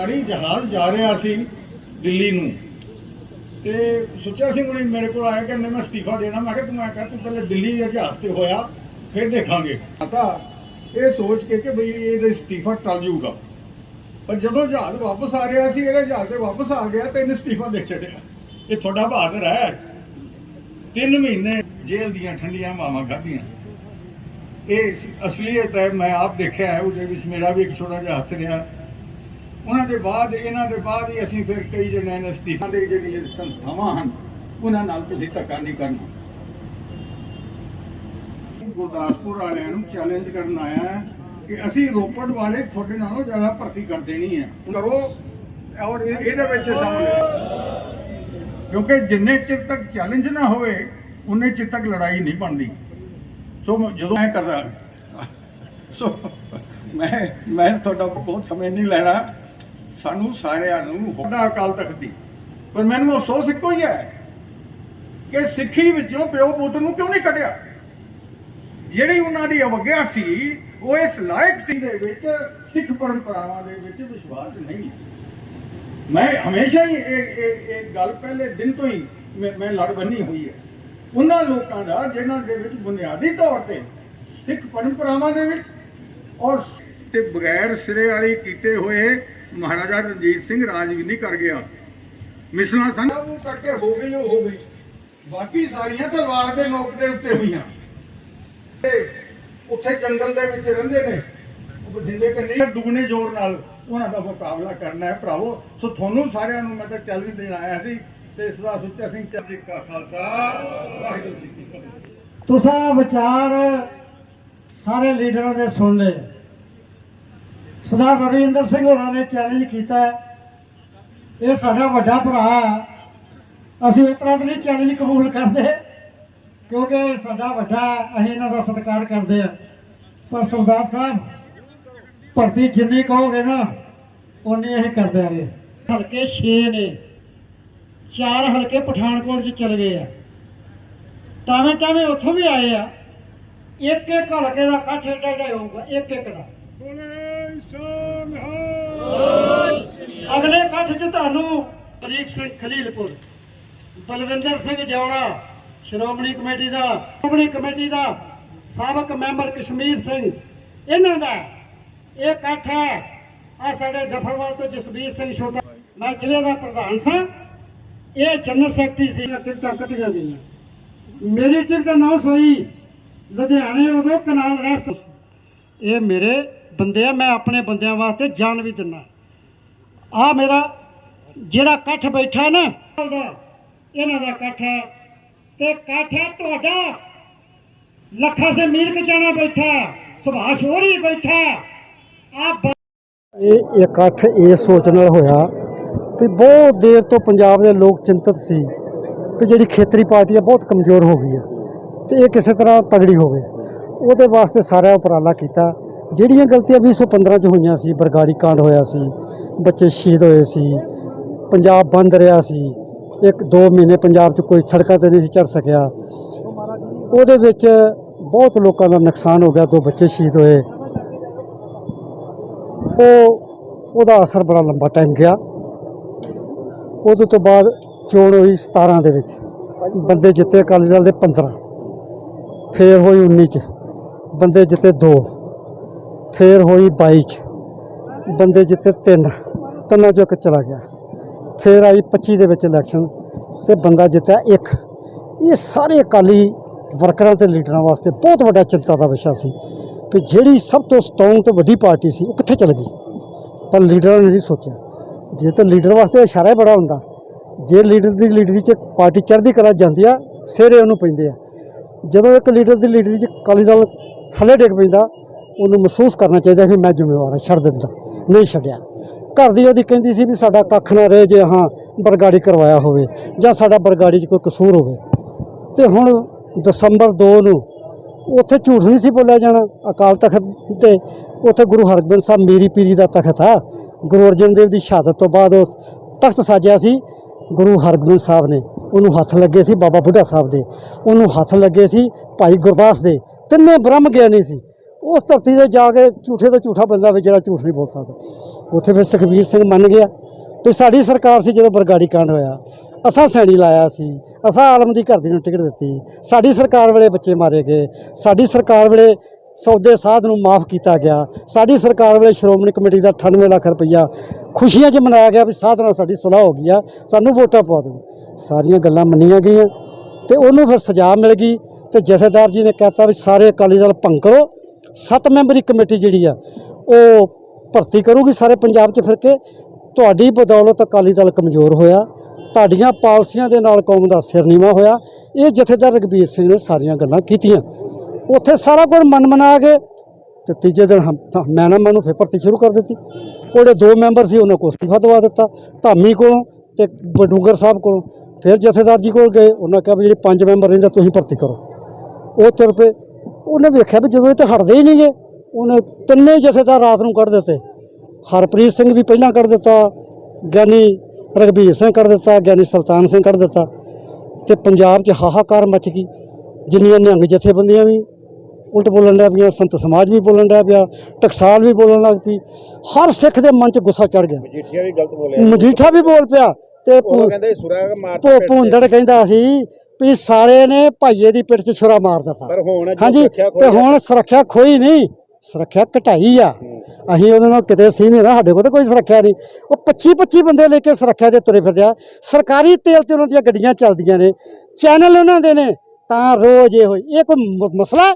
ਸਰਕਾਰੀ ਜਹਾਜ਼ ਜਾ ਰਿਹਾ ਸੀ ਦਿੱਲੀ ਨੂੰ। ਤੇ ਸੁੱਚਾ ਸਿੰਘ ਹੁਣੀ ਮੇਰੇ ਕੋਲ ਆਇਆ ਕਹਿੰਦੇ, ਮੈਂ ਅਸਤੀਫਾ ਦੇਣਾ। ਮੈਂ ਕਿਹਾ, ਤੂੰ ਮੈਂ ਕਰ, ਤੂੰ ਪਹਿਲੇ ਦਿੱਲੀ ਦੇ ਜਹਾਜ਼ ਤੇ ਹੋਇਆ, ਫਿਰ ਦੇਖਾਂਗੇ। ਤਾਂ ਇਹ ਸੋਚ ਕੇ ਕਿ ਬਈ ਇਹਦਾ ਅਸਤੀਫਾ ਟਲ ਜਾਊਗਾ। ਪਰ ਜਦੋਂ ਜਹਾਜ਼ ਵਾਪਸ ਆ ਰਿਹਾ ਸੀ, ਇਹਦਾ ਜਹਾਜ਼ ਤੇ ਵਾਪਸ ਆ ਗਿਆ ਤੇ ਇਹਨੇ ਅਸਤੀਫਾ ਦੇ ਛੱਡਿਆ ਇਹ ਤੁਹਾਡਾ ਬਹਾਦਰ ਹੈ। ਤਿੰਨ ਮਹੀਨੇ ਜੇਲ੍ਹ ਦੀਆਂ ਠੰਡੀਆਂ ਮਾਵਾਂ ਖਾਧੀਆਂ। ਇਹ ਅਸਲੀਅਤ ਹੈ, ਮੈਂ ਆਪ ਦੇਖਿਆ ਹੈ, ਉਹਦੇ ਵਿੱਚ ਮੇਰਾ ਵੀ ਇੱਕ ਛੋਟਾ ਜਿਹਾ ਹੱਥ ਰਿਹਾ। ਉਹਨਾਂ ਦੇ ਬਾਅਦ, ਇਹਨਾਂ ਦੇ ਬਾਅਦ ਹੀ ਅਸੀਂ ਫਿਰ ਕਈ ਜਣੇ ਨੇ ਅਸਤੀਫਾ ਦੇ ਜਿਹੜੀਆਂ ਸੰਸਥਾਵਾਂ ਹਨ, ਉਹਨਾਂ ਨਾਲ ਤੁਸੀਂ ਧੱਕਾ ਨਹੀਂ ਕਰਨਾ। ਗੁਰਦਾਸਪੁਰ ਵਾਲਿਆਂ ਨੂੰ ਚੈਲੰਜ ਕਰਨ ਆਇਆ ਹੈ ਕਿ ਅਸੀਂ ਰੋਪੜ ਵਾਲੇ ਤੁਹਾਡੇ ਨਾਲੋਂ ਜ਼ਿਆਦਾ ਭਰਤੀ ਕਰ ਦੇਣੀ ਹੈ। ਕਰੋ, ਔਰ ਇਹਦੇ ਵਿੱਚ ਸਾਹਮਣੇ ਕਿਉਂਕਿ ਜਿੰਨੇ ਚਿਰ ਤੱਕ ਚੈਲੰਜ ਨਾ ਹੋਵੇ, ਉਨੇ ਚਿਰ ਤੱਕ ਲੜਾਈ ਨਹੀਂ ਬਣਦੀ। ਸੋ ਜਦੋਂ ਮੈਂ ਕਰਦਾ ਸੋ ਮੈਂ ਮੈਂ ਤੁਹਾਡਾ ਬਹੁਤ ਸਮੇਂ ਨਹੀਂ ਲੈਣਾ। ਸਾਨੂੰ ਸਾਰਿਆਂ ਨੂੰ ਹੋਦਾ ਅਕਾਲ ਤਖਤ ਦੀ। ਪਰ ਮੈਨੂੰ ਅਫਸੋਸ ਇੱਕੋ ਹੀ ਹੈ ਕਿ ਸਿੱਖੀ ਵਿੱਚੋਂ ਪਿਓ ਪੁੱਤ ਨੂੰ ਕਿਉਂ ਨਹੀਂ ਕੱਢਿਆ? ਜਿਹੜੀ ਉਹਨਾਂ ਦੀ ਅਵਗਿਆ ਸੀ, ਉਹ ਇਸ ਲਾਇਕ ਸੀ ਦੇ ਵਿੱਚ ਸਿੱਖ ਪਰੰਪਰਾਵਾਂ ਦੇ ਵਿੱਚ ਵਿਸ਼ਵਾਸ ਨਹੀਂ ਮੈਂ ਹਮੇਸ਼ਾ ਹੀ ਇਹ ਇਹ ਗੱਲ ਪਹਿਲੇ ਦਿਨ ਤੋਂ ਹੀ ਮੈਂ ਲੜ ਬੰਨੀ ਹੋਈ ਹੈ। ਉਹਨਾਂ ਲੋਕਾਂ ਦਾ, ਜਿਨ੍ਹਾਂ ਦੇ ਵਿੱਚ ਬੁਨਿਆਦੀ ਤੌਰ ਤੇ ਸਿੱਖ ਪਰੰਪਰਾਵਾਂ ਦੇ ਵਿੱਚ ਔਰ ਤੇ ਬਗੈਰ ਸਿਰੇ ਵਾਲੇ ਕੀਤੇ ਹੋਏ ਮਹਾਰਾਜਾ ਰਣਜੀਤ ਸਿੰਘ ਰਾਜਵਿੰਦੀ ਕਰ ਗਿਆ। ਮਿਸਲਾਂ ਸਨ। ਉਹ ਕਰਕੇ ਹੋ ਗਈ ਉਹ ਹੋ ਗਈ। ਬਾਕੀ ਸਾਰੀਆਂ ਤਲਵਾਰ ਦੇ ਨੋਕ ਦੇ ਉੱਤੇ ਹੋਈਆਂ। ਤੇ ਉੱਥੇ ਜੰਗਲ ਦੇ ਵਿੱਚ ਰਹਿੰਦੇ ਨੇ। ਉਹ ਬਠਿੰਡੇ ਕਿ ਨਹੀਂ। ਦੁਗਣੇ ਜ਼ੋਰ ਨਾਲ ਉਹਨਾਂ ਦਾ ਮੁਕਾਬਲਾ ਕਰਨਾ ਹੈ ਭਰਾਵੋ। ਸੋ ਤੁਹਾਨੂੰ ਸਾਰਿਆਂ ਨੂੰ ਮੈਂ ਤਾਂ ਚੈਲੰਜ ਦੇਣ ਆਇਆ ਸੀ ਤੇ ਇਸ ਦਾ ਸੁੱਚਾ ਸਿੰਘ ਚੰਦੀ ਕਾ ਖਾਲਸਾ ਵਾਹਿਗੁਰੂ ਜੀ ਕੀ ਫਤਿਹ। ਤੁਸੀਂ ਵਿਚਾਰ ਸਾਰੇ ਲੀਡਰਾਂ ਦੇ ਸੁਣ ਲਏ। ਸਰਦਾਰ ਰਵਿੰਦਰ ਸਿੰਘ ਹੋਰਾਂ ਨੇ ਚੈਲੰਜ ਕੀਤਾ ਇਹ ਸਾਡਾ ਵੱਡਾ ਭਰਾ ਅਸੀਂ ਇਸ ਤਰ੍ਹਾਂ ਨਹੀਂ ਚੈਲੰਜ ਕਬੂਲ ਕਰਦੇ, ਕਿਉਂਕਿ ਸਾਡਾ ਵੱਡਾ ਅਸੀਂ ਇਹਨਾਂ ਦਾ ਸਤਿਕਾਰ ਕਰਦੇ ਆ ਪਰ ਸਰਦਾਰ ਸਾਹਿਬ, ਭਰਤੀ ਜਿੰਨੀ ਕਹੋਗੇ ਨਾ ਉਨੀ ਅਸੀਂ ਕਰ ਦਿਆਂਗੇ ਹਲਕੇ 6 ਨੇ। ਚਾਰ ਹਲਕੇ ਪਠਾਨਕੋਟ 'ਚ ਚਲੇ ਗਏ ਆ। ਟਾਵੇਂ ਟਾਵੇਂ ਉੱਥੋਂ ਵੀ ਆਏ ਆ। ਇੱਕ ਇੱਕ ਹਲਕੇ ਦਾ ਇਕੱਠ ਏਡਾ ਹੋਊਗਾ, ਇੱਕ ਇੱਕ ਦਾ। ਅਗਲੇ ਇਕੱਠ 'ਚ ਤੁਹਾਨੂੰ ਅਜੀਤ ਸਿੰਘ ਖਲੀਲਪੁਰ, ਬਲਵਿੰਦਰ ਸਿੰਘ ਜੌੜਾ ਸ਼੍ਰੋਮਣੀ ਕਮੇਟੀ ਦਾ, ਸ਼੍ਰੋਮਣੀ ਕਮੇਟੀ ਦਾ ਸਾਬਕ ਮੈਂਬਰ ਕਸ਼ਮੀਰ ਸਿੰਘ। ਇਹਨਾਂ ਦਾ ਇਹ ਇਕੱਠ ਹੈ। ਆ ਸਾਡੇ ਜਫਰਵਾਲ ਤੋਂ ਜਸਬੀਰ ਸਿੰਘ ਛੋਟਾ। ਮੈਂ ਜ਼ਿਲ੍ਹੇ ਦਾ ਪ੍ਰਧਾਨ ਸਾਂ। ਇਹ ਜਨਰਲ ਸੈਕਟਰੀ ਸੀ। ਟਿਕਟਾਂ ਕੱਟੀਆਂ ਗਈਆਂ। ਮੇਰੀ ਟਿਕਟ ਅਨਾਉਂਸ ਹੋਈ। ਲੁਧਿਆਣੇ ਉਦੋਂ ਕਨਾਲ ਰਸਤ ਇਹ ਮੇਰੇ ਬੰਦੇ ਆ, ਮੈਂ ਆਪਣੇ ਬੰਦਿਆਂ ਵਾਸਤੇ ਜਾਨ ਵੀ ਦਿੰਦਾ। ਆ ਮੇਰਾ ਜਿਹੜਾ ਇਕੱਠ ਬੈਠਾ ਨਾ ਇਹਨਾਂ ਦਾ ਇਕੱਠ ਹੈ। ਤੇ ਇਕੱਠ ਹੈ ਤੁਹਾਡਾ। ਲੱਖਾਂ ਸੇ ਮੀਰ ਕਚਾਣਾ ਬੈਠਾ, ਸੁਭਾਸ਼ ਹੋਰੀ ਬੈਠਾ। ਆ ਇਹ ਇਕੱਠ ਇਹ ਸੋਚ ਨਾਲ ਹੋਇਆ ਵੀ ਬਹੁਤ ਦੇਰ ਤੋਂ ਪੰਜਾਬ ਦੇ ਲੋਕ ਚਿੰਤਤ ਸੀ ਕਿ ਜਿਹੜੀ ਖੇਤਰੀ ਪਾਰਟੀ ਆ, ਬਹੁਤ ਕਮਜ਼ੋਰ ਹੋ ਗਈ ਆ ਤੇ ਇਹ ਕਿਸੇ ਤਰ੍ਹਾਂ ਤਗੜੀ ਹੋਵੇ। ਉਹਦੇ ਵਾਸਤੇ ਸਾਰਾ ਉਪਰਾਲਾ ਕੀਤਾ। ਜਿਹੜੀਆਂ ਗਲਤੀਆਂ 2015 ਚ ਹੋਈਆਂ ਸੀ, ਬਰਗਾੜੀ ਕਾਂਡ ਹੋਇਆ ਸੀ, ਬੱਚੇ ਸ਼ਹੀਦ ਹੋਏ ਸੀ, ਪੰਜਾਬ ਬੰਦ ਰਿਹਾ ਸੀ, ਇੱਕ ਦੋ ਮਹੀਨੇ ਪੰਜਾਬ 'ਚ ਕੋਈ ਸੜਕਾਂ ਤੇ ਨਹੀਂ ਸੀ ਚੜ ਸਕਿਆ। ਉਹਦੇ ਵਿੱਚ ਬਹੁਤ ਲੋਕਾਂ ਦਾ ਨੁਕਸਾਨ ਹੋ ਗਿਆ, ਦੋ ਬੱਚੇ ਸ਼ਹੀਦ ਹੋਏ। ਉਹ, ਉਹਦਾ ਅਸਰ ਬੜਾ ਲੰਬਾ ਟਾਈਮ ਗਿਆ। ਉਹਦੇ ਤੋਂ ਬਾਅਦ ਚੋਣ ਹੋਈ 17 ਦੇ ਵਿੱਚ। ਬੰਦੇ ਜਿੱਤੇ ਅਕਾਲੀ ਦਲ ਦੇ 15 ਫੇਰ ਹੋਈ 19 ਚ। ਬੰਦੇ ਜਿੱਤੇ 2 ਫੇਰ ਹੋਈ 22 ਚ। ਬੰਦੇ ਜਿੱਤੇ ਤਿੰਨ, ਤਿੰਨਾਂ ਚੋਂ ਇੱਕ ਚਲਾ ਗਿਆ। ਫੇਰ ਆਈ 25 ਦੇ ਵਿੱਚ ਇਲੈਕਸ਼ਨ ਤੇ ਬੰਦਾ ਜਿੱਤਿਆ ਇੱਕ। ਇਹ ਸਾਰੇ ਅਕਾਲੀ ਵਰਕਰਾਂ ਤੇ ਲੀਡਰਾਂ ਵਾਸਤੇ ਬਹੁਤ ਵੱਡਾ ਚਿੰਤਾ ਦਾ ਵਿਸ਼ਾ ਸੀ ਕਿ ਜਿਹੜੀ ਸਭ ਤੋਂ ਸਟਰੋਂਗ ਤੇ ਵੱਡੀ ਪਾਰਟੀ ਸੀ, ਉਹ ਕਿੱਥੇ ਚਲ ਗਈ? ਪਰ ਲੀਡਰਾਂ ਨੇ ਨਹੀਂ ਸੋਚਿਆ। ਜੇ ਤਾਂ ਲੀਡਰ ਵਾਸਤੇ ਇਸ਼ਾਰਾ ਹੀ ਬੜਾ ਹੁੰਦਾ। ਜੇ ਲੀਡਰ ਦੀ ਲੀਡਰੀ 'ਚ ਪਾਰਟੀ ਚੜ੍ਹਦੀ ਕਲਾ ਜਾਂਦੀ ਆ ਸਿਰੇ ਉਹਨੂੰ ਪੈਂਦੇ ਆ। ਜਦੋਂ ਇੱਕ ਲੀਡਰ ਦੀ ਲੀਡਰੀ 'ਚ ਅਕਾਲੀ ਦਲ ਥੱਲੇ ਡਿੱਗ ਪੈਂਦਾ ਉਹਨੂੰ ਮਹਿਸੂਸ ਕਰਨਾ ਚਾਹੀਦਾ ਵੀ ਮੈਂ ਜ਼ਿੰਮੇਵਾਰ ਹਾਂ, ਛੱਡ ਦਿੰਦਾ, ਨਹੀਂ ਛੱਡਿਆ। ਘਰ ਦੀ ਉਹਦੀ ਕਹਿੰਦੀ ਸੀ ਵੀ ਸਾਡਾ ਕੱਖ ਨਾ ਰਹੇ ਜੇ ਹਾਂ ਬਰਗਾੜੀ ਕਰਵਾਇਆ ਹੋਵੇ ਜਾਂ ਸਾਡਾ ਬਰਗਾੜੀ 'ਚ ਕੋਈ ਕਸੂਰ ਹੋਵੇ। ਤੇ ਹੁਣ ਦਸੰਬਰ 2 ਨੂੰ ਉੱਥੇ ਝੂਠ ਨਹੀਂ ਸੀ ਬੋਲਿਆ ਜਾਣਾ, ਅਕਾਲ ਤਖਤ ਤੇ ਉੱਥੇ ਗੁਰੂ ਹਰਗੋਬਿੰਦ ਸਾਹਿਬ ਮੇਰੀ ਪੀਰੀ ਦਾ ਤਖਤ ਆ। ਗੁਰੂ ਅਰਜਨ ਦੇਵ ਦੀ ਸ਼ਹਾਦਤ ਤੋਂ ਬਾਅਦ ਉਸ ਤਖਤ ਸਾਜਿਆ ਸੀ, ਗੁਰੂ ਹਰਗੋਬਿੰਦ ਸਾਹਿਬ ਨੇ। ਉਹਨੂੰ ਹੱਥ ਲੱਗੇ ਸੀ ਬਾਬਾ ਬੁੱਢਾ ਸਾਹਿਬ ਦੇ। ਉਹਨੂੰ ਹੱਥ ਲੱਗੇ ਸੀ ਭਾਈ ਗੁਰਦਾਸ ਦੇ। ਤਿੰਨੇ ਬ੍ਰਹਮ ਗਿਆਨੀ ਸੀ। ਉਸ ਧਰਤੀ ਤੇ ਜਾ ਕੇ ਝੂਠੇ ਤੋਂ ਝੂਠਾ ਬੰਦਾ ਵੀ ਜਿਹੜਾ ਝੂਠ ਨਹੀਂ ਬੋਲ ਸਕਦਾ। ਉੱਥੇ ਫਿਰ ਸੁਖਬੀਰ ਸਿੰਘ ਮੰਨ ਗਿਆ ਤੇ ਸਾਡੀ ਸਰਕਾਰ ਸੀ ਜਦੋਂ ਬਰਗਾੜੀ ਕਾਂਡ ਹੋਇਆ। ਅਸਾਂ ਸੈਣੀ ਲਾਇਆ ਸੀ, ਅਸਾਂ ਆਲਮ ਦੀ ਘਰ ਦੀ ਨੂੰ ਟਿਕਟ ਦਿੱਤੀ। ਸਾਡੀ ਸਰਕਾਰ ਵੇਲੇ ਬੱਚੇ ਮਾਰੇ ਗਏ। ਸਾਡੀ ਸਰਕਾਰ ਵੇਲੇ ਸੌਦੇ ਸਾਧ ਨੂੰ ਮਾਫ ਕੀਤਾ ਗਿਆ। ਸਾਡੀ ਸਰਕਾਰ ਵੇਲੇ ਸ਼੍ਰੋਮਣੀ ਕਮੇਟੀ ਦਾ 98 ਲੱਖ ਰੁਪਈਆ ਖੁਸ਼ੀਆਂ 'ਚ ਮਨਾਇਆ ਗਿਆ ਵੀ ਸਾਧ ਨਾਲ ਸਾਡੀ ਸੁਲਾਹ ਹੋ ਗਈ ਆ, ਸਾਨੂੰ ਵੋਟਾਂ ਪਾ ਦਿਓ। ਸਾਰੀਆਂ ਗੱਲਾਂ ਮੰਨੀਆਂ ਗਈਆਂ ਤੇ ਉਹਨੂੰ ਫਿਰ ਸਜ਼ਾ ਮਿਲ ਗਈ ਤੇ ਜਥੇਦਾਰ ਜੀ ਨੇ ਕਹਿਤਾ ਵੀ ਸਾਰੇ ਅਕਾਲੀ ਦਲ ਭੰਗ ਕਰੋ। ਸੱਤ ਮੈਂਬਰੀ ਕਮੇਟੀ ਜਿਹੜੀ ਆ, ਉਹ ਭਰਤੀ ਕਰੂਗੀ ਸਾਰੇ ਪੰਜਾਬ 'ਚ ਫਿਰ ਕੇ। ਤੁਹਾਡੀ ਬਦੌਲਤ ਅਕਾਲੀ ਦਲ ਕਮਜ਼ੋਰ ਹੋਇਆ। ਤੁਹਾਡੀਆਂ ਪਾਲਸੀਆਂ ਦੇ ਨਾਲ ਕੌਮ ਦਾ ਸਿਰ ਨੀਵਾ ਹੋਇਆ। ਇਹ ਜਥੇਦਾਰ ਰਗਬੀਰ ਸਿੰਘ ਨੇ ਸਾਰੀਆਂ ਗੱਲਾਂ ਕੀਤੀਆਂ। ਉੱਥੇ ਸਾਰਾ ਕੁਝ ਮਨ ਮਨਾ ਕੇ ਤੇ ਤੀਜੇ ਦਿਨ ਹਮ- ਮੈਂ ਨਾ ਮੈਨੂੰ ਫਿਰ ਭਰਤੀ ਸ਼ੁਰੂ ਕਰ ਦਿੱਤੀ। ਉਹਦੇ ਦੋ ਮੈਂਬਰ ਸੀ, ਉਹਨਾਂ ਕੋਲ ਅਸਤੀਫਾ ਦਵਾ ਦਿੱਤਾ, ਧਾਮੀ ਕੋਲੋਂ ਤੇ ਬਡੂੰਗਰ ਸਾਹਿਬ ਕੋਲੋਂ। ਫਿਰ ਜਥੇਦਾਰ ਜੀ ਕੋਲ ਗਏ, ਉਹਨਾਂ ਕਿਹਾ ਵੀ ਜਿਹੜੇ ਪੰਜ ਮੈਂਬਰ ਰਹਿੰਦੇ ਤੁਸੀਂ ਭਰਤੀ ਕਰੋ। ਉਹ ਤੁਰ ਪਏ। ਉਹਨੇ ਵੇਖਿਆ ਵੀ ਜਦੋਂ ਇਹ ਤੇ ਹਟਦੇ ਹੀ ਨਹੀਂਗੇ ਉਹਨੇ ਤਿੰਨੇ ਜਥੇਦਾਰ ਰਾਤ ਨੂੰ ਕੱਢ ਦਿੱਤੇ। ਹਰਪ੍ਰੀਤ ਸਿੰਘ ਵੀ ਪਹਿਲਾਂ ਕੱਢ ਦਿੱਤਾ ਗਿਆਨੀ ਰਗਬੀਰ ਸਿੰਘ ਕੱਢ ਦਿੱਤਾ ਗਿਆਨੀ ਸੁਲਤਾਨ ਸਿੰਘ ਕੱਢ ਦਿੱਤਾ ਤੇ ਪੰਜਾਬ 'ਚ ਹਾਹਾਕਾਰ ਮਚ ਗਈ। ਜਿੰਨੀਆਂ ਨਿਹੰਗ ਜਥੇਬੰਦੀਆਂ ਵੀ ਉਲਟ ਬੋਲਣ ਲੱਗ ਪਈਆਂ ਸੰਤ ਸਮਾਜ ਵੀ ਬੋਲਣ ਲੱਗ ਪਿਆ ਟਕਸਾਲ ਵੀ ਬੋਲਣ ਲੱਗ ਪਈ ਹਰ ਸਿੱਖ ਦੇ ਮਨ 'ਚ ਗੁੱਸਾ ਚੜ ਗਿਆ। ਮਜੀਠੀਆ ਵੀ ਗਲਤ ਬੋਲਿਆ। ਮਜੀਠਾ ਵੀ ਬੋਲ ਪਿਆ ਤੇ ਉਹ ਕਹਿੰਦੇ ਸੁਰਾ ਮਾਰ ਭੂੰਦੜ ਕਹਿੰਦਾ ਸੀ ਵੀ ਸਾਲੇ ਨੇ ਭਾਈਏ ਦੀ ਪਿੱਠ 'ਚ ਛੁਰਾ ਮਾਰ ਦਿੱਤਾ। ਹੁਣ ਹਾਂਜੀ ਤੇ ਹੁਣ ਸੁਰੱਖਿਆ ਖੋਈ ਨਹੀਂ ਸੁਰੱਖਿਆ ਘਟਾਈ ਆ। ਅਸੀਂ ਉਹਦੇ ਨਾਲ ਕਿਤੇ ਸੀ ਨਹੀਂ ਨਾ ਸਾਡੇ ਕੋਲ ਤਾਂ ਕੋਈ ਸੁਰੱਖਿਆ ਨਹੀਂ। ਉਹ 25 25 ਬੰਦੇ ਲੈ ਕੇ ਸੁਰੱਖਿਆ ਦੇ ਤੁਰੇ ਫਿਰਦੇ ਆ। ਸਰਕਾਰੀ ਤੇਲ ਤੇ ਉਹਨਾਂ ਦੀਆਂ ਗੱਡੀਆਂ ਚੱਲਦੀਆਂ ਨੇ। ਚੈਨਲ ਉਹਨਾਂ ਦੇ ਨੇ। ਤਾਂ ਰੋਜ਼ ਇਹ ਹੋਈ ਇਹ ਕੋਈ ਮ- ਮਸਲਾ ਹੈ?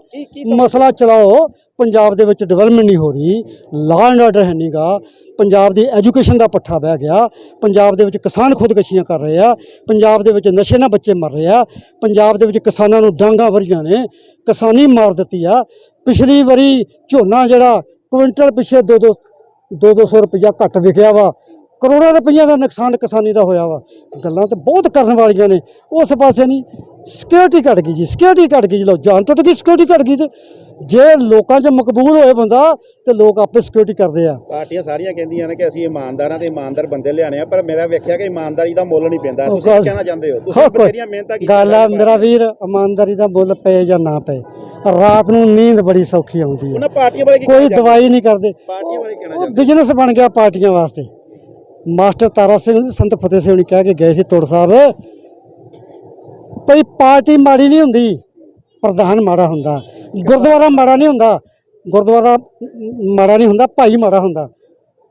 ਮਸਲਾ ਚਲਾਓ। ਪੰਜਾਬ ਦੇ ਵਿੱਚ ਡਿਵੈਲਪਮੈਂਟ ਨਹੀਂ ਹੋ ਰਹੀ। ਲਾਅ ਐਂਡ ਆਰਡਰ ਹੈ ਨਹੀਂਗਾ ਪੰਜਾਬ ਦੀ ਐਜੂਕੇਸ਼ਨ ਦਾ ਪੱਠਾ ਬਹਿ ਗਿਆ। ਪੰਜਾਬ ਦੇ ਵਿੱਚ ਕਿਸਾਨ ਖੁਦਕਸ਼ੀਆਂ ਕਰ ਰਹੇ ਆ। ਪੰਜਾਬ ਦੇ ਵਿੱਚ ਨਸ਼ੇ ਨਾਲ ਬੱਚੇ ਮਰ ਰਹੇ ਆ। ਪੰਜਾਬ ਦੇ ਵਿੱਚ ਕਿਸਾਨਾਂ ਨੂੰ ਡਾਂਗਾ ਵਰੀਆਂ ਨੇ। ਕਿਸਾਨੀ ਮਾਰ ਦਿੱਤੀ ਆ। ਪਿਛਲੀ ਵਾਰੀ ਝੋਨਾ ਜਿਹੜਾ ਕੁਇੰਟਲ ਪਿਛੇ 2 2 ਦੋ ਦੋ ਸੌ ਰੁਪਇਆ ਘੱਟ ਵਿਕਿਆ ਵਾ। ਕਰੋੜਾਂ ਰੁਪਈਆ ਦਾ ਨੁਕਸਾਨ ਕਿਸਾਨੀ ਦਾ ਹੋਇਆ ਵਾ। ਗੱਲਾਂ ਤਾਂ ਬਹੁਤ ਕਰਨ ਵਾਲੀਆਂ ਨੇ। ਉਸ ਪਾਸੇ ਨਹੀਂ। ਸਿਕਿਉਰਿਟੀ ਘਟ ਗਈ ਜੀ ਸਿਕਿਉਰਿਟੀ ਘਟ ਗਈ ਲੋ ਜਾਨ ਟੁੱਟ ਗਈ ਸਿਕਿਉਰਿਟੀ ਘਟ ਗਈ ਤੇ ਜੇ ਲੋਕਾਂ 'ਚ ਮਕਬੂਲ ਹੋਏ ਬੰਦਾ ਤੇ ਲੋਕ ਆਪੇ ਸਿਕਿਉਰਿਟੀ ਕਰਦੇ ਆ। ਪਾਰਟੀਆਂ ਸਾਰੀਆਂ ਕਹਿੰਦੀਆਂ ਨੇ ਕਿ ਅਸੀਂ ਇਮਾਨਦਾਰਾਂ ਤੇ ਇਮਾਨਦਾਰ ਬੰਦੇ ਲਿਆਣੇ ਆ ਪਰ ਮੇਰਾ ਵੇਖਿਆ ਕਿ ਇਮਾਨਦਾਰੀ ਦਾ ਮੁੱਲ ਨਹੀਂ ਪੈਂਦਾ। ਤੁਸੀਂ ਕੀ ਕਹਿਣਾ ਚਾਹੁੰਦੇ ਹੋ? ਤੁਸੀਂ ਬਥੇਰੀਆਂ ਮਿਹਨਤਾਂ ਕੀਤੀਆਂ ਗੱਲ ਆ ਮੇਰਾ ਵੀਰ ਇਮਾਨਦਾਰੀ ਦਾ ਮੁੱਲ ਪਏ ਜਾਂ ਨਾ ਪਏ ਰਾਤ ਨੂੰ ਨੀਂਦ ਬੜੀ ਸੌਖੀ ਆਉਂਦੀ ਹੈ ਉਹਨਾਂ ਪਾਰਟੀਆਂ ਕੀ ਕੋਈ? ਦਵਾਈ ਨਹੀਂ ਕਰਦੇ। ਪਾਰਟੀਆਂ ਕਹਿਣਾ ਚਾਹੁੰਦੇ? ਬਿਜ਼ਨਸ ਬਣ ਗਿਆ ਪਾਰਟੀਆਂ ਵਾਸਤੇ। ਮਾਸਟਰ ਤਾਰਾ ਸਿੰਘ ਸੰਤ ਫਤਿਹ ਸਿੰਘ ਨੇ ਕਹਿ ਕੇ ਗਏ ਸੀ ਤੋੜ ਸਾਹਿਬ ਭਈ ਪਾਰਟੀ ਮਾੜੀ ਨਹੀਂ ਹੁੰਦੀ। ਪ੍ਰਧਾਨ ਮਾੜਾ ਹੁੰਦਾ। ਗੁਰਦੁਆਰਾ ਮਾੜਾ ਨਹੀਂ ਹੁੰਦਾ। ਗੁਰਦੁਆਰਾ ਮਾੜਾ ਨਹੀਂ ਹੁੰਦਾ ਭਾਈ ਮਾੜਾ ਹੁੰਦਾ।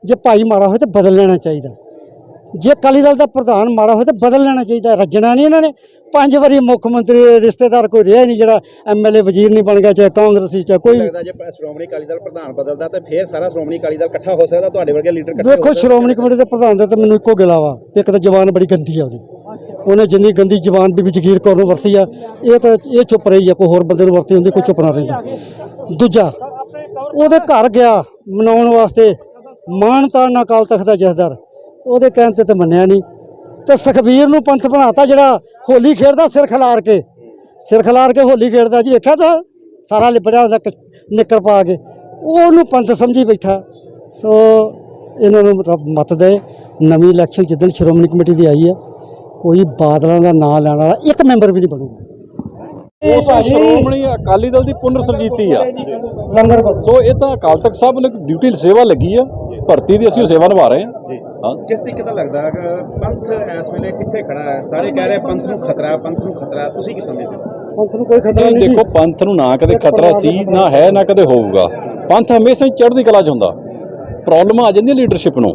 ਜੇ ਭਾਈ ਮਾੜਾ ਹੋਏ ਤਾਂ ਬਦਲ ਲੈਣਾ ਚਾਹੀਦਾ। ਜੇ ਅਕਾਲੀ ਦਲ ਦਾ ਪ੍ਰਧਾਨ ਮਾੜਾ ਹੋਏ ਤਾਂ ਬਦਲ ਲੈਣਾ ਚਾਹੀਦਾ। ਰੱਜਣਾ ਨਹੀਂ ਇਹਨਾਂ ਨੇ। ਪੰਜ ਵਾਰੀ ਮੁੱਖ ਮੰਤਰੀ ਰਿਸ਼ਤੇਦਾਰ ਕੋਈ ਰਿਹਾ ਨਹੀਂ ਜਿਹੜਾ ਐਮਐਲਏ ਵਜ਼ੀਰ ਨਹੀਂ ਬਣ ਗਿਆ ਚਾਹੇ ਕਾਂਗਰਸੀ ਚਾਹੇ ਕੋਈ ਲੱਗਦਾ ਜੇ ਸ਼੍ਰੋਮਣੀ ਅਕਾਲੀ ਦਲ ਪ੍ਰਧਾਨ ਬਦਲਦਾ ਤਾਂ ਫੇਰ ਸਾਰਾ ਸ਼੍ਰੋਮਣੀ ਅਕਾਲੀ ਦਲ ਇਕੱਠਾ ਹੋ ਸਕਦਾ ਤੁਹਾਡੇ ਵਰਗੇ ਲੀਡਰ ਇਕੱਠੇ ਵੇਖੋ ਸ਼੍ਰੋਮਣੀ ਕਮੇਟੀ ਦੇ ਪ੍ਰਧਾਨ ਦਾ ਤਾਂ ਮੈਨੂੰ ਇੱਕੋ ਗਿਲਾ ਵਾ ਇੱਕ ਤਾਂ ਜ਼ਬਾਨ ਬੜੀ ਗੰਦੀ ਆ ਉਹਦੀ। ਉਹਨੇ ਜਿੰਨੀ ਗੰਦੀ ਜ਼ਬਾਨ ਬੀਬੀ ਜਗੀਰ ਕੌਰ ਨੂੰ ਵਰਤੀ ਆ, ਇਹ ਤਾਂ ਇਹ ਚੁੱਪ ਰਹੀ ਆ, ਕੋਈ ਹੋਰ ਬੰਦੇ ਨੂੰ ਵਰਤੀ ਹੁੰਦੀ, ਕੋਈ ਚੁੱਪ ਨਾ ਰਹਿੰਦਾ। ਦੂਜਾ, ਉਹਦੇ ਘਰ ਗਿਆ ਮਨਾਉਣ ਵਾਸਤੇ ਮਾਨਤਾ ਨਾ ਕਾਲ ਤਖਤ ਦਾ ਜਥੇਦਾਰ, ਉਹਦੇ ਕਹਿਣ ਤੇ ਤਾਂ ਮੰਨਿਆ ਨਹੀਂ। ਤੇ ਸੁਖਬੀਰ ਨੂੰ ਪੰਥ ਬਣਾਤਾ ਜਿਹੜਾ ਹੋਲੀ ਖੇਡਦਾ, ਸਿਰ ਖਿਲਾਰ ਕੇ। ਸਿਰ ਖਿਲਾਰ ਕੇ ਹੋਲੀ ਖੇਡਦਾ ਜੀ, ਵੇਖਿਆ ਤਾਂ ਸਾਰਾ ਲਿਬੜਿਆ ਹੁੰਦਾ ਨਿੱਕਰ ਪਾ ਕੇ। ਉਹਨੂੰ ਪੰਥ ਸਮਝੀ ਬੈਠਾ। ਸੋ, ਇਹਨਾਂ ਨੂੰ ਮਤ ਦੇ, ਨਵੀਂ ਇਲੈਕਸ਼ਨ ਜਿੱਦਣ ਸ਼੍ਰੋਮਣੀ ਕਮੇਟੀ ਦੀ ਆਈ ਹੈ ਕੋਈ ਬਾਦਲਾਂ ਦਾ ਨਾਂ ਲੈਣ ਵਾਲਾ ਇੱਕ ਮੈਂਬਰ ਵੀ ਨਹੀਂ ਬਣੂਗਾ। ਉਸ ਸ਼੍ਰੋਮਣੀ ਅਕਾਲੀ ਦਲ ਦੀ ਪੁਨਰ ਸਰਜੀਤੀ ਆ। ਲੰਗਰ ਸੋ ਇਹ ਤਾਂ ਅਕਾਲ ਤਖਤ ਸਾਹਿਬ ਨੇ ਡਿਊਟੀ ਸੇਵਾ ਲੱਗੀ ਆ। ਭਰਤੀ ਦੀ ਅਸੀਂ ਸੇਵਾ ਨਿਭਾ ਰਹੇ ਹਾਂ ਹਾਂ। ਕਿਸ ਤਰੀਕੇ ਦਾ ਲੱਗਦਾ ਹੈ ਕਿ ਪੰਥ ਇਸ ਵੇਲੇ ਕਿੱਥੇ ਖੜਾ ਹੈ? ਸਾਰੇ ਕਹਿ ਰਹੇ ਪੰਥ ਨੂੰ ਖਤਰਾ ਹੈ, ਪੰਥ ਨੂੰ ਖਤਰਾ। ਤੁਸੀਂ ਕੀ ਸਮਝਦੇ ਹੋ? ਪੰਥ ਨੂੰ ਕੋਈ ਖਤਰਾ ਨਹੀਂ ਨਹੀਂ ਦੇਖੋ ਪੰਥ ਨੂੰ ਨਾ ਕਦੇ ਖਤਰਾ ਸੀ ਨਾ ਹੈ ਨਾ ਕਦੇ ਹੋਊਗਾ। ਪੰਥ ਹਮੇਸ਼ਾ ਹੀ ਚੜ੍ਹਦੀ ਕਲਾ 'ਚ ਹੁੰਦਾ। ਪ੍ਰੋਬਲਮ ਆ ਜਾਂਦੀ ਲੀਡਰਸ਼ਿਪ ਨੂੰ।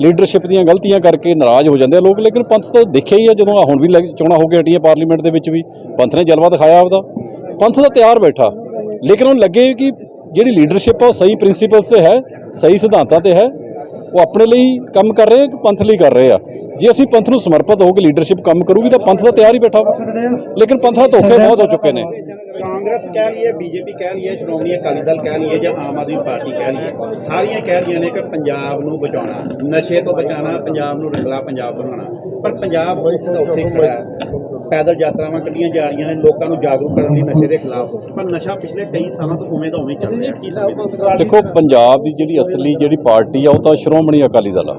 ਲੀਡਰਸ਼ਿਪ ਦੀਆਂ ਗਲਤੀਆਂ ਕਰਕੇ ਨਾਰਾਜ਼ ਹੋ ਜਾਂਦੇ ਆ ਲੋਕ, ਲੇਕਿਨ ਪੰਥ ਤਾਂ ਦੇਖਿਆ ਹੀ ਆ ਜਦੋਂ ਆਹ ਹੁਣ ਵੀ ਲੱਗ- ਚੋਣਾਂ ਹੋ ਕੇ ਹਟੀਆਂ ਪਾਰਲੀਮੈਂਟ ਦੇ ਵਿੱਚ ਵੀ, ਪੰਥ ਨੇ ਜਲਵਾ ਦਿਖਾਇਆ ਆਪਦਾ। ਪੰਥ ਦਾ ਤਿਆਰ ਬੈਠਾ, ਲੇਕਿਨ ਉਹ ਲੱਗੇ ਕਿ ਜਿਹੜੀ ਲੀਡਰਸ਼ਿਪ ਆ ਉਹ ਸਹੀ ਪ੍ਰਿੰਸੀਪਲਸ ਤੇ ਹੈ, ਸਹੀ ਸਿਧਾਂਤਾਂ ਤੇ ਹੈ ਉਹ ਆਪਣੇ ਲਈ ਕੰਮ ਕਰ ਰਹੇ ਆ ਕਿ ਪੰਥ ਲਈ ਕਰ ਰਹੇ ਆ? ਜੇ ਅਸੀਂ ਪੰਥ ਨੂੰ ਸਮਰਪਿਤ ਹੋ ਕੇ ਲੀਡਰਸ਼ਿਪ ਕੰਮ ਕਰੂਗੀ ਤਾਂ ਪੰਥ ਦਾ ਤਿਆਰ ਹੀ ਬੈਠਾ ਵਾ। ਲੇਕਿਨ ਪੰਥ ਦਾ ਧੋਖੇ ਬਹੁਤ ਹੋ ਚੁੱਕੇ ਨੇ। ਕਾਂਗਰਸ ਕਹਿ ਲਈਏ ਬੀਜੇਪੀ ਕਹਿ ਲਈਏ ਸ਼੍ਰੋਮਣੀ ਅਕਾਲੀ ਦਲ ਕਹਿ ਲਈਏ ਜਾਂ ਆਮ ਆਦਮੀ ਪਾਰਟੀ ਕਹਿ ਲਈਏ ਸਾਰੀਆਂ ਕਹਿ ਰਹੀਆਂ ਨੇ ਕਿ ਪੰਜਾਬ ਨੂੰ ਬਚਾਉਣਾ, ਨਸ਼ੇ ਤੋਂ ਬਚਾਉਣਾ, ਪੰਜਾਬ ਨੂੰ ਰੰਗਲਾ ਪੰਜਾਬ ਬਣਾਉਣਾ। ਪਰ ਪੰਜਾਬ ਉੱਥੇ ਦਾ ਉੱਥੇ ਖੜਾ ਹੈ। ਪੈਦਲ ਯਾਤਰਾਵਾਂ ਕੱਢੀਆਂ ਜਾ ਰਹੀਆਂ ਨੇ ਲੋਕਾਂ ਨੂੰ ਜਾਗਰੂਕ ਕਰਨ ਲਈ ਨਸ਼ੇ ਦੇ ਖਿਲਾਫ ਪਰ ਨਸ਼ਾ ਪਿਛਲੇ ਕਈ ਸਾਲਾਂ ਤੋਂ ਉਵੇਂ ਦਾ ਉਵੇਂ ਚੱਲ ਰਿਹਾ ਕੀ ਹੋ? ਦੇਖੋ ਪੰਜਾਬ ਦੀ ਜਿਹੜੀ ਅਸਲੀ ਜਿਹੜੀ ਪਾਰਟੀ ਆ ਉਹ ਤਾਂ ਸ਼੍ਰੋਮਣੀ ਅਕਾਲੀ ਦਲ ਆ।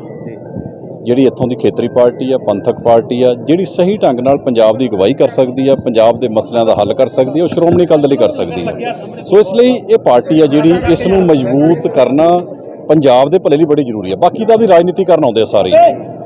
ਜਿਹੜੀ ਇੱਥੋਂ ਦੀ ਖੇਤਰੀ ਪਾਰਟੀ ਆ ਪੰਥਕ ਪਾਰਟੀ ਆ ਜਿਹੜੀ ਸਹੀ ਢੰਗ ਨਾਲ ਪੰਜਾਬ ਦੀ ਅਗਵਾਈ ਕਰ ਸਕਦੀ ਆ ਪੰਜਾਬ ਦੇ ਮਸਲਿਆਂ ਦਾ ਹੱਲ ਕਰ ਸਕਦੀ ਆ ਉਹ ਸ਼੍ਰੋਮਣੀ ਅਕਾਲੀ ਦਲ ਹੀ ਕਰ ਸਕਦੀ ਆ। ਸੋ ਇਸ ਲਈ ਇਹ ਪਾਰਟੀ ਆ ਜਿਹੜੀ ਇਸ ਨੂੰ ਮਜ਼ਬੂਤ ਕਰਨਾ ਪੰਜਾਬ ਦੇ ਭਲੇ ਲਈ ਬੜੀ ਜ਼ਰੂਰੀ ਆ। ਬਾਕੀ ਤਾਂ ਵੀ ਰਾਜਨੀਤੀ ਕਰਨ ਆਉਂਦੇ ਆ ਸਾਰੇ।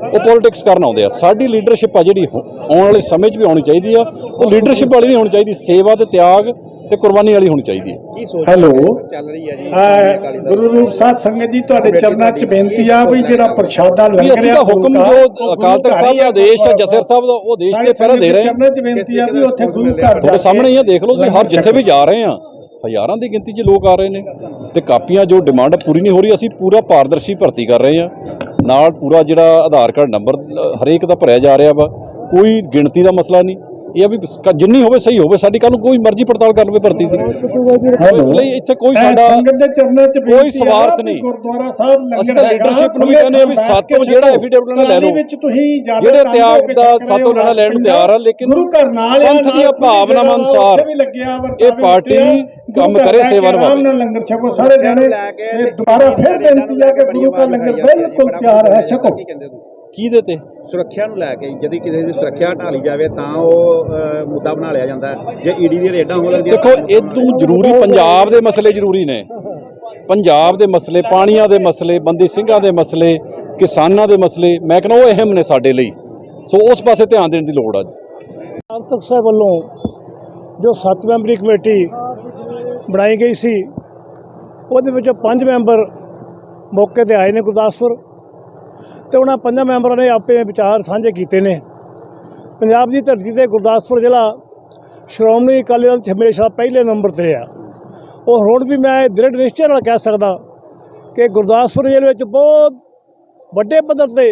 ਉਹ ਪੋਲਿਟਿਕਸ ਕਰਨ ਆਉਂਦੇ ਆ। ਸਾਡੀ ਲੀਡਰਸ਼ਿਪ ਆ ਜਿਹੜੀ ਹੁ- ਆਉਣ ਵਾਲੇ ਸਮੇਂ 'ਚ ਵੀ ਆਉਣੀ ਚਾਹੀਦੀ ਆ। ਉਹ ਲੀਡਰਸ਼ਿਪ ਵਾਲੀ ਨਹੀਂ ਹੋਣੀ ਚਾਹੀਦੀ। ਸੇਵਾ ਤੇ ਤਿਆਗ ਤੇ ਕੁਰਬਾਨੀ ਵਾਲੀ ਹੋਣੀ ਚਾਹੀਦੀ ਹੈ ਕੀ ਸੋਚ ਹੈਲੋ। ਚੱਲ ਰਹੀ ਹੈ ਜੀ? ਹਾਂ, ਗੁਰੂ ਰੂਪ ਸਾਧ ਸੰਗਤ ਜੀ ਤੁਹਾਡੇ ਚਰਨਾਂ 'ਚ ਬੇਨਤੀ ਆ ਵੀ ਜਿਹੜਾ ਪ੍ਰਸ਼ਾਦਾ ਲੰਗਰ ਅਸੀਂ ਤਾਂ ਹੁਕਮ ਜੋ ਅਕਾਲ ਤਖਤ ਸਾਹਿਬ ਦਾ ਆਦੇਸ਼ ਹੈ ਜਥੇਦਾਰ ਸਾਹਿਬ ਦਾ ਉਹ ਆਦੇਸ਼ ਤੇ ਪਹਿਰਾ ਦੇ ਰਹੇ ਹਾਂ ਚਰਨਾਂ 'ਚ ਬੇਨਤੀ ਆ ਵੀ ਉੱਥੇ ਗੁਰੂ ਘਰ ਜਾ ਤੁਹਾਡੇ ਸਾਹਮਣੇ ਹੀ ਆ ਦੇਖ ਲਓ ਤੁਸੀਂ। ਹਰ ਜਿੱਥੇ ਵੀ ਜਾ ਰਹੇ ਆ ਹਜ਼ਾਰਾਂ ਦੀ ਗਿਣਤੀ 'ਚ ਲੋਕ ਆ ਰਹੇ ਨੇ। ਤੇ ਕਾਪੀਆਂ ਜੋ ਡਿਮਾਂਡ ਪੂਰੀ ਨਹੀਂ ਹੋ ਰਹੀ। ਅਸੀਂ ਪੂਰਾ ਪਾਰਦਰਸ਼ੀ ਭਰਤੀ ਕਰ ਰਹੇ ਆ। ਨਾਲ ਪੂਰਾ ਜਿਹੜਾ ਆਧਾਰ ਕਾਰਡ ਨੰਬਰ ਹਰੇਕ ਦਾ ਭਰਿਆ ਜਾ ਰਿਹਾ ਵਾ, ਕੋਈ ਗਿਣਤੀ ਦਾ ਮਸਲਾ ਨਹੀਂ। ਇਹ ਆ ਵੀ ਕ- ਜਿੰਨੀ ਹੋਵੇ ਸਹੀ ਹੋਵੇ ਸਾਡੀ ਕੱਲ ਨੂੰ ਕੋਈ ਮਰਜ਼ੀ ਪੜਤਾਲ ਕਰ ਲਵੇ ਭਰਤੀ ਦੀ ਇਸ ਲਈ ਇੱਥੇ ਕੋਈ ਸਾਡਾ ਸੰਗਤ ਦੇ ਚਰਨਾਂ 'ਚ ਕੋਈ ਬੇਨਤੀ ਸਵਾਰਥ ਨਹੀਂ। ਗੁਰਦੁਆਰਾ ਸਾਹਿਬ ਲੰਗਰ ਅਸੀਂ ਤਾਂ ਹੈਗਾ, leadership ਨੂੰ ਵੀ ਖੁੱਲ੍ਹੇ ਕਹਿੰਦੇ ਆ ਵੀ ਬੈਠ ਸਾਤੋਂ ਕੇ ਜਿਹੜਾ ਛਕੋ। affidavit ਨਾਲ ਲੈ ਲਓ। ਟਰਾਲੀ ਵਿੱਚ ਤੁਸੀਂ ਜ਼ਿਆਦਾ ਜਿਹੜੇ ਤੰਗ ਤਿਆਗ ਹੋ ਕੇ ਦਾ ਸਾਤੋਂ ਲੈਣਾ ਲੈਣ ਨੂੰ ਤਿਆਰ ਆ, ਲੇਕਿਨ ਗੁਰੂ ਘਰ ਨਾਲ ਆ, ਪੰਥ ਦੀਆਂ ਭਾਵਨਾਵਾਂ ਅਨੁਸਾਰ ਵੀ ਲੱਗਿਆ ਵਾ, ਇਹ ਪਾਰਟੀ ਗੁਰੂ ਕੰਮ ਘਰ ਕਰੇ, ਕੇ ਸੇਵਾ ਨਿਭਾਵੇ। ਆਰਾਮ ਨਾਲ ਲੰਗਰ ਛਕੋ ਸਾਰੇ ਜਣੇ ਲੈ ਕੇ ਤੇ ਤੇ ਦੁਬਾਰਾ ਫਿਰ ਬੇਨਤੀ ਆ ਕਿ ਕੇ ਗੁਰੂ ਆਵਾਜ਼ ਲੰਗਰ। ਬਿਲਕੁਲ ਤਿਆਰ ਹੈ ਛਕੋ ਕਹਿੰਦੇ ਤੁਸੀਂ ਕਿਹਦੇ ਤੇ ਸੁਰੱਖਿਆ ਨੂੰ ਲੈ ਕੇ ਜਦੀ ਕਿਸੇ ਦੀ ਸੁਰੱਖਿਆ ਢਾਲੀ ਜਾਵੇ ਤਾਂ ਉਹ ਮੁੱਦਾ ਬਣਾ ਲਿਆ ਜਾਂਦਾ ਹੈ। ਜੇ ਈਡੀ ਦੀਆਂ ਰੇਡਾਂ ਹੋਣ ਲੱਗਦੀਆਂ ਦੇਖੋ ਇਦੋਂ ਜ਼ਰੂਰੀ ਪੰਜਾਬ ਦੇ ਮਸਲੇ ਜ਼ਰੂਰੀ ਨੇ। ਪੰਜਾਬ ਦੇ ਮਸਲੇ ਪਾਣੀਆਂ ਦੇ ਮਸਲੇ ਬੰਦੀ ਸਿੰਘਾਂ ਦੇ ਮਸਲੇ ਕਿਸਾਨਾਂ ਦੇ ਮਸਲੇ ਮੈਂ ਕਹਿੰਦਾ ਉਹ ਅਹਿਮ ਨੇ ਸਾਡੇ ਲਈ। ਸੋ ਉਸ ਪਾਸੇ ਧਿਆਨ ਦੇਣ ਦੀ ਲੋੜ ਆ। ਤਖਤ ਸਾਹਿਬ ਵੱਲੋਂ ਜੋ ਸੱਤ ਮੈਂਬਰੀ ਕਮੇਟੀ ਬਣਾਈ ਗਈ ਸੀ ਉਹਦੇ ਵਿੱਚੋਂ ਪੰਜ ਮੈਂਬਰ ਮੌਕੇ ਤੇ ਆਏ ਨੇ ਗੁਰਦਾਸਪੁਰ। ਤੇ ਉਹਨਾਂ ਪੰਜਾਂ ਮੈਂਬਰਾਂ ਨੇ ਆਪਣੇ ਵਿਚਾਰ ਸਾਂਝੇ ਕੀਤੇ ਨੇ। ਪੰਜਾਬ ਦੀ ਧਰਤੀ ਤੇ ਗੁਰਦਾਸਪੁਰ ਜ਼ਿਲ੍ਹਾ ਸ਼੍ਰੋਮਣੀ ਅਕਾਲੀ ਦਲ 'ਚ ਹਮੇਸ਼ਾ ਪਹਿਲੇ ਨੰਬਰ ਤੇ ਰਿਹਾ। ਉਹ ਹੁਣ ਵੀ ਮੈਂ ਇਹ ਦ੍ਰਿੜ ਨਿਸ਼ਚੈ ਨਾਲ ਕਹਿ ਸਕਦਾ ਕਿ ਗੁਰਦਾਸਪੁਰ ਜ਼ਿਲ੍ਹੇ ਵਿੱਚ ਬਹੁਤ ਵੱਡੇ ਪੱਧਰ ਤੇ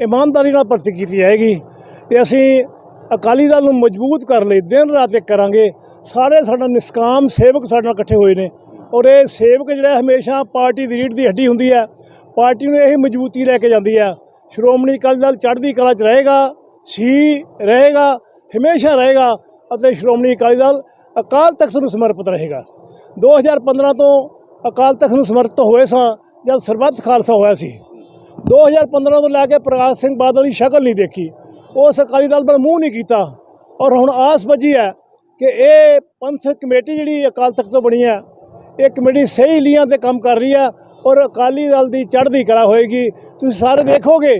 ਇਮਾਨਦਾਰੀ ਨਾਲ ਭਰਤੀ ਕੀਤੀ ਜਾਏਗੀ। ਤੇ ਅਸੀਂ ਅਕਾਲੀ ਦਲ ਨੂੰ ਮਜ਼ਬੂਤ ਕਰਨ ਲਈ ਦਿਨ ਰਾਤ ਇੱਕ ਕਰਾਂਗੇ। ਸਾਰੇ ਸਾਡਾ ਨਿਸਕਾਮ ਸੇਵਕ ਸਾਡੇ ਨਾਲ ਇਕੱਠੇ ਹੋਏ ਨੇ। ਔਰ ਇਹ ਸੇਵਕ ਜਿਹੜਾ ਹਮੇਸ਼ਾ ਪਾਰਟੀ ਦੀ ਰੀੜ ਦੀ ਹੱਡੀ ਹੁੰਦੀ ਹੈ ਪਾਰਟੀ ਨੂੰ ਇਹੀ ਮਜ਼ਬੂਤੀ ਲੈ ਕੇ ਜਾਂਦੀ ਹੈ ਸ਼੍ਰੋਮਣੀ ਅਕਾਲੀ ਦਲ ਚੜ੍ਹਦੀ ਕਲਾ 'ਚ ਰਹੇਗਾ, ਸੀ ਰਹੇਗਾ, ਹਮੇਸ਼ਾ ਰਹੇਗਾ ਅਤੇ ਸ਼੍ਰੋਮਣੀ ਅਕਾਲੀ ਦਲ ਅਕਾਲ ਤਖਤ ਨੂੰ ਸਮਰਪਿਤ ਰਹੇਗਾ। 2015 ਤੋਂ ਅਕਾਲ ਤਖਤ ਨੂੰ ਸਮਰਪਿਤ ਹੋਏ ਸਾਂ, ਜਦ ਸਰਬੱਤ ਖਾਲਸਾ ਹੋਇਆ ਸੀ। 2015 ਤੋਂ ਲੈ ਕੇ ਪ੍ਰਕਾਸ਼ ਸਿੰਘ ਬਾਦਲ ਦੀ ਸ਼ਕਲ ਨਹੀਂ ਦੇਖੀ। ਉਸ ਅਕਾਲੀ ਦਲ ਵੱਲ ਮੂੰਹ ਨਹੀਂ ਕੀਤਾ। ਔਰ ਹੁਣ ਆਸ ਵੱਜੀ ਹੈ ਕਿ ਇਹ ਪੰਥ ਕਮੇਟੀ ਜਿਹੜੀ ਅਕਾਲ ਤਖਤ ਤੋਂ ਬਣੀ ਹੈ, ਇਹ ਕਮੇਟੀ ਸਹੀ ਲੀਹਾਂ ਤੇ ਕੰਮ ਕਰ ਰਹੀ ਹੈ ਔਰ ਅਕਾਲੀ ਦਲ ਦੀ ਚੜ੍ਹਦੀ ਕਲਾ ਹੋਏਗੀ। ਤੁਸੀਂ ਸਾਰੇ ਦੇਖੋਗੇ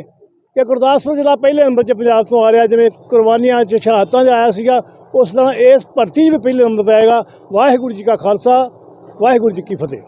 ਕਿ ਗੁਰਦਾਸਪੁਰ ਜ਼ਿਲ੍ਹਾ ਪਹਿਲੇ ਨੰਬਰ 'ਚ ਪੰਜਾਬ ਤੋਂ ਆ ਰਿਹਾ, ਜਿਵੇਂ ਕੁਰਬਾਨੀਆਂ 'ਚ ਸ਼ਹਾਦਤਾਂ 'ਚ ਆਇਆ ਸੀਗਾ, ਉਸ ਤਰ੍ਹਾਂ ਇਸ ਭਰਤੀ ਵੀ ਪਹਿਲੇ ਨੰਬਰ ਤੇ ਆਏਗਾ। ਵਾਹਿਗੁਰੂ ਜੀ ਕਾ ਖਾਲਸਾ, ਵਾਹਿਗੁਰੂ ਜੀ ਕੀ ਫਤਿਹ।